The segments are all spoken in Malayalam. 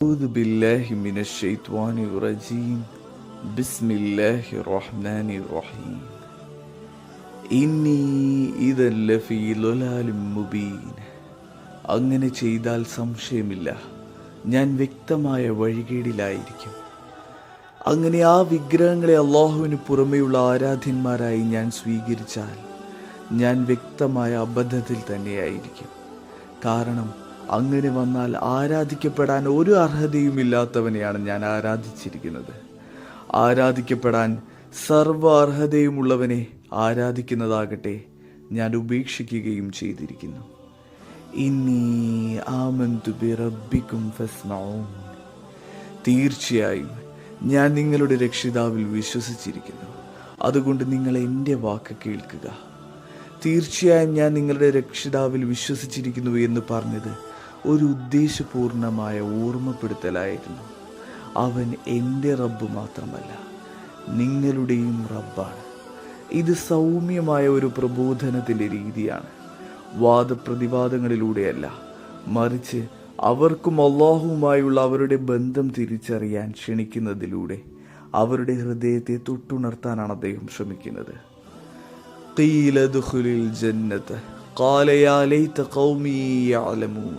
أعوذ بالله من الشيطان الرجيم بسم الله الرحمن الرحيم إني إذا لفي ضلال مبين അങ്ങനെ ചെയ്താൽ സംശയമില്ല ഞാൻ വ്യക്തമായ വഴികേടിലായിരിക്കും അങ്ങനെ ആ വിഗ്രഹങ്ങളെ അള്ളാഹുവിന് പുറമെയുള്ള ആരാധ്യന്മാരായി ഞാൻ സ്വീകരിച്ചാൽ ഞാൻ വ്യക്തമായ അബദ്ധത്തിൽ തന്നെയായിരിക്കും കാരണം അങ്ങനെ വന്നാൽ ആരാധിക്കപ്പെടാൻ ഒരു അർഹതയുമില്ലാത്തവനെയാണ് ഞാൻ ആരാധിച്ചിരിക്കുന്നത്. ആരാധിക്കപ്പെടാൻ സർവ അർഹതയുമുള്ളവനെ ആരാധിക്കുന്നതാകട്ടെ ഞാൻ ഉപേക്ഷിക്കുകയും ചെയ്തിരിക്കുന്നു. ഇനി തീർച്ചയായും ഞാൻ നിങ്ങളുടെ രക്ഷിതാവിൽ വിശ്വസിച്ചിരിക്കുന്നു. അതുകൊണ്ട് നിങ്ങൾ എന്റെ വാക്ക് കേൾക്കുക. തീർച്ചയായും ഞാൻ നിങ്ങളുടെ രക്ഷിതാവിൽ വിശ്വസിച്ചിരിക്കുന്നു എന്ന് പറഞ്ഞത് ഒരു ഉദ്ദേശപൂർണമായ ഓർമ്മപ്പെടുത്തലായിരുന്നു അവൻ എൻ്റെ റബ്ബ് മാത്രമല്ല നിങ്ങളുടെയും റബ്ബാണ് ഇത് സൗമ്യമായ ഒരു പ്രബോധനത്തിൻ്റെ രീതിയാണ് വാദപ്രതിവാദങ്ങളിലൂടെയല്ല മറിച്ച് അവർക്കും അള്ളാഹുവുമായുള്ള അവരുടെ ബന്ധം തിരിച്ചറിയാൻ ക്ഷണിക്കുന്നതിലൂടെ അവരുടെ ഹൃദയത്തെ തൊട്ടുണർത്താനാണ് അദ്ദേഹം ശ്രമിക്കുന്നത് قيل ادخل الجنة قال يا ليت قومي يعلمون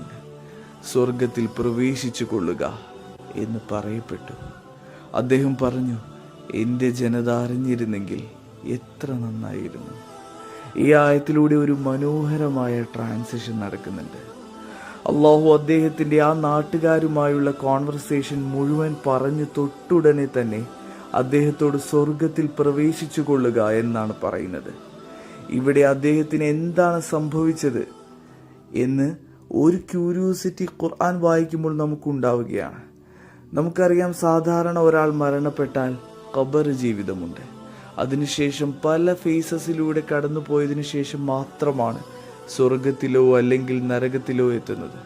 സ്വർഗത്തിൽ പ്രവേശിച്ചു കൊള്ളുക എന്ന് പറയപ്പെട്ടു. അദ്ദേഹം പറഞ്ഞു എന്റെ ജനത അറിഞ്ഞിരുന്നെങ്കിൽ എത്ര നന്നായിരുന്നു. ഈ ആയത്തിലൂടെ ഒരു മനോഹരമായ ട്രാൻസിഷൻ നടക്കുന്നുണ്ട്. അള്ളാഹു അദ്ദേഹത്തിന്റെ ആ നാട്ടുകാരുമായുള്ള കോൺവെർസേഷൻ മുഴുവൻ പറഞ്ഞു തൊട്ടുടനെ തന്നെ അദ്ദേഹത്തോട് സ്വർഗത്തിൽ പ്രവേശിച്ചു കൊള്ളുക എന്നാണ് പറയുന്നത്. ഇവിടെ അദ്ദേഹത്തിന് എന്താണ് സംഭവിച്ചത് എന്ന് ഒരു ക്യൂരിയോസിറ്റി ഖുർആൻ വായിക്കുമ്പോൾ നമുക്ക് ഉണ്ടാവുകയാണ് നമുക്കറിയാം സാധാരണ ഒരാൾ മരണപ്പെട്ടാൽ ഖബർ ജീവിതമുണ്ട്. അതിനുശേഷം പല ഫേസസിലൂടെ കടന്നു പോയതിനു ശേഷം മാത്രമാണ് സ്വർഗത്തിലോ അല്ലെങ്കിൽ നരകത്തിലോ എത്തുന്നത്.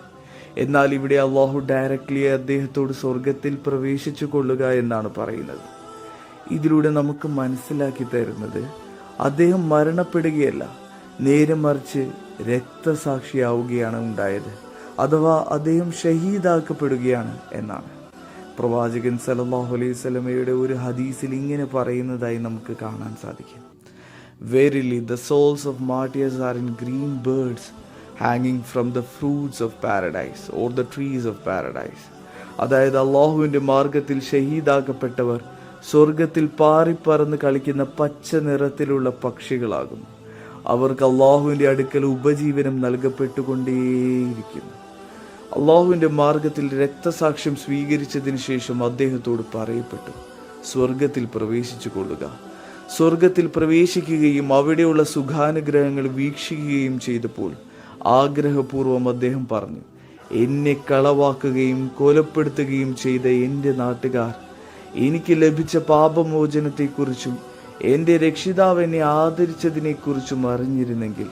എന്നാൽ ഇവിടെ അള്ളാഹു ഡയറക്റ്റ്ലി അദ്ദേഹത്തോട് സ്വർഗത്തിൽ പ്രവേശിച്ചു കൊള്ളുക എന്നാണ് പറയുന്നത്. ഇതിലൂടെ നമുക്ക് മനസ്സിലാക്കി തരുന്നത് അദ്ദേഹം മരണപ്പെടുകയല്ല നേരെ മറിച്ച് രക്തസാക്ഷിയാവുകയാണ് ഉണ്ടായത്. അഥവാ അദ്ദേഹം ഷഹീദാക്കപ്പെടുകയാണ് എന്നാണ്. പ്രവാചകൻ സലല്ലാഹു അലൈഹി സ്വലമയുടെ ഒരു ഹദീസിൽ ഇങ്ങനെ പറയുന്നതായി നമുക്ക് കാണാൻ സാധിക്കും. Verily the souls of martyrs are in green birds ഹാങ്ങിങ് from the fruits of paradise or the trees of paradise അതായത് അള്ളാഹുവിന്റെ മാർഗത്തിൽ ഷഹീദാക്കപ്പെട്ടവർ സ്വർഗത്തിൽ പാറിപ്പറന്ന് കളിക്കുന്ന പച്ച നിറത്തിലുള്ള പക്ഷികളാകുന്നു. അവർക്ക് അള്ളാഹുവിന്റെ അടുക്കൽ ഉപജീവനം നൽകപ്പെട്ടുകൊണ്ടേയിരിക്കുന്നു. അള്ളാഹുവിന്റെ മാർഗത്തിൽ രക്തസാക്ഷ്യം സ്വീകരിച്ചതിന് ശേഷം അദ്ദേഹത്തോട് പറയപ്പെട്ടു സ്വർഗത്തിൽ പ്രവേശിച്ചു കൊള്ളുക. സ്വർഗത്തിൽ പ്രവേശിക്കുകയും അവിടെയുള്ള സുഖാനുഗ്രഹങ്ങൾ വീക്ഷിക്കുകയും ചെയ്തപ്പോൾ ആഗ്രഹപൂർവം അദ്ദേഹം പറഞ്ഞു എന്നെ കളവാക്കുകയും കൊലപ്പെടുത്തുകയും ചെയ്ത എന്റെ നാട്ടുകാർ എനിക്ക് ലഭിച്ച പാപമോചനത്തെക്കുറിച്ചും എന്റെ രക്ഷിതാവ് എന്നെ ആദരിച്ചതിനെക്കുറിച്ചും അറിഞ്ഞിരുന്നെങ്കിൽ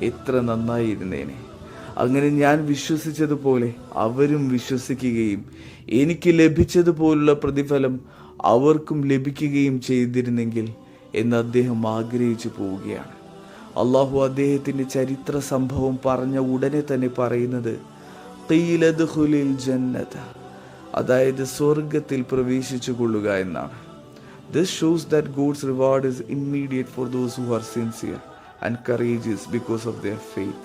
എത്ര നന്നായിരുന്നേനെ. അങ്ങനെ ഞാൻ വിശ്വസിച്ചതുപോലെ അവരും വിശ്വസിക്കുകയും എനിക്ക് ലഭിച്ചതുപോലുള്ള പ്രതിഫലം അവർക്കും ലഭിക്കുകയും ചെയ്തിരുന്നെങ്കിൽ എന്ന് അദ്ദേഹം ആഗ്രഹിച്ചു പോവുകയാണ്. അള്ളാഹു അദ്ദേഹത്തിന്റെ ചരിത്ര സംഭവം പറഞ്ഞ ഉടനെ തന്നെ പറയുന്നത് "ഖീലദ്ഖുലിൽ ജന്നത. അതായത് സ്വർഗത്തിൽ പ്രവേശിച്ചു കൊള്ളുക എന്നാണ്. This shows that God's reward is immediate for those who are sincere and courageous because of their faith.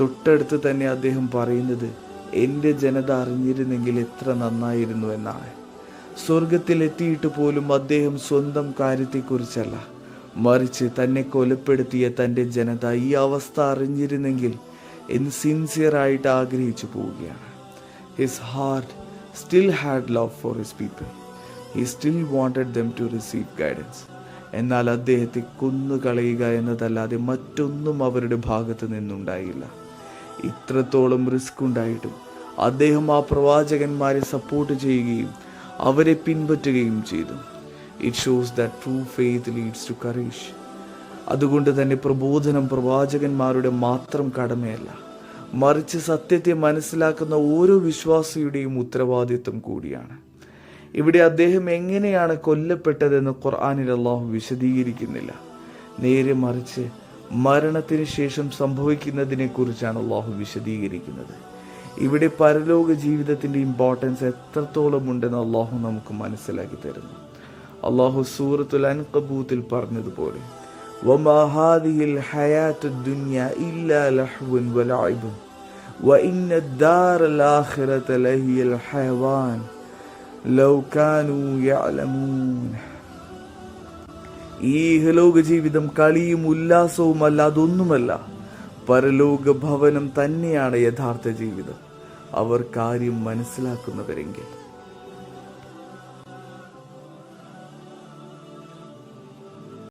തൊട്ടടുത്ത് തന്നെ അദ്ദേഹം പറയുന്നത് എന്റെ ജനത അറിഞ്ഞിരുന്നെങ്കിൽ എത്ര നന്നായിരുന്നു എന്നാണ്. സ്വർഗത്തിലെത്തിയിട്ട് പോലും അദ്ദേഹം സ്വന്തം കാര്യത്തെക്കുറിച്ചല്ല. മറിച്ച് തന്നെ കൊലപ്പെടുത്തിയ തന്റെ ജനത ഈ അവസ്ഥ അറിഞ്ഞിരുന്നെങ്കിൽ എന്ന് സിൻസിയറായിട്ട് ആഗ്രഹിച്ചു പോവുകയാണ്. His heart still had love for his people he still wanted them to receive guidance എന്നാൽ അദ്ദേഹത്തെ കൊന്നുകളയുക എന്നതല്ലാതെ മറ്റൊന്നും അവരുടെ ഭാഗത്ത് നിന്നുണ്ടായില്ല. ഇത്രത്തോളം റിസ്ക് ഉണ്ടായിട്ടും അദ്ദേഹം ആ പ്രവാചകന്മാരെ സപ്പോർട്ട് ചെയ്യുകയും അവരെ പിൻപറ്റുകയും ചെയ്തു. It shows that true faith leads to courage അതുകൊണ്ട് തന്നെ പ്രബോധനം പ്രവാചകന്മാരുടെ മാത്രം കടമയല്ല. മറിച്ച് സത്യത്തെ മനസ്സിലാക്കുന്ന ഓരോ വിശ്വാസിയുടെയും ഉത്തരവാദിത്വം കൂടിയാണ്. ഇവിടെ അദ്ദേഹം എങ്ങനെയാണ് കൊല്ലപ്പെട്ടതെന്ന് ഖുർആാനിൽ അള്ളാഹു വിശദീകരിക്കുന്നില്ല. നേരെ മറിച്ച് മരണത്തിന് ശേഷം സംഭവിക്കുന്നതിനെ കുറിച്ചാണ് അള്ളാഹു വിശദീകരിക്കുന്നത്. ഇവിടെ പരലോക ജീവിതത്തിന്റെ ഇമ്പോർട്ടൻസ് എത്രത്തോളം ഉണ്ടെന്ന് അള്ളാഹു നമുക്ക് മനസ്സിലാക്കി തരുന്നു. അള്ളാഹു സൂറത്തുൽ അൻകബൂത്തിൽ പറഞ്ഞതുപോലെ ഇല്ല ഈ ഇഹലോക ജീവിതം കളിയും ഉല്ലാസവും അല്ല അതൊന്നുമല്ല. പരലോക ഭവനം തന്നെയാണ് യഥാർത്ഥ ജീവിതം. അവർ കാര്യം മനസ്സിലാക്കുന്നവരെങ്കിൽ.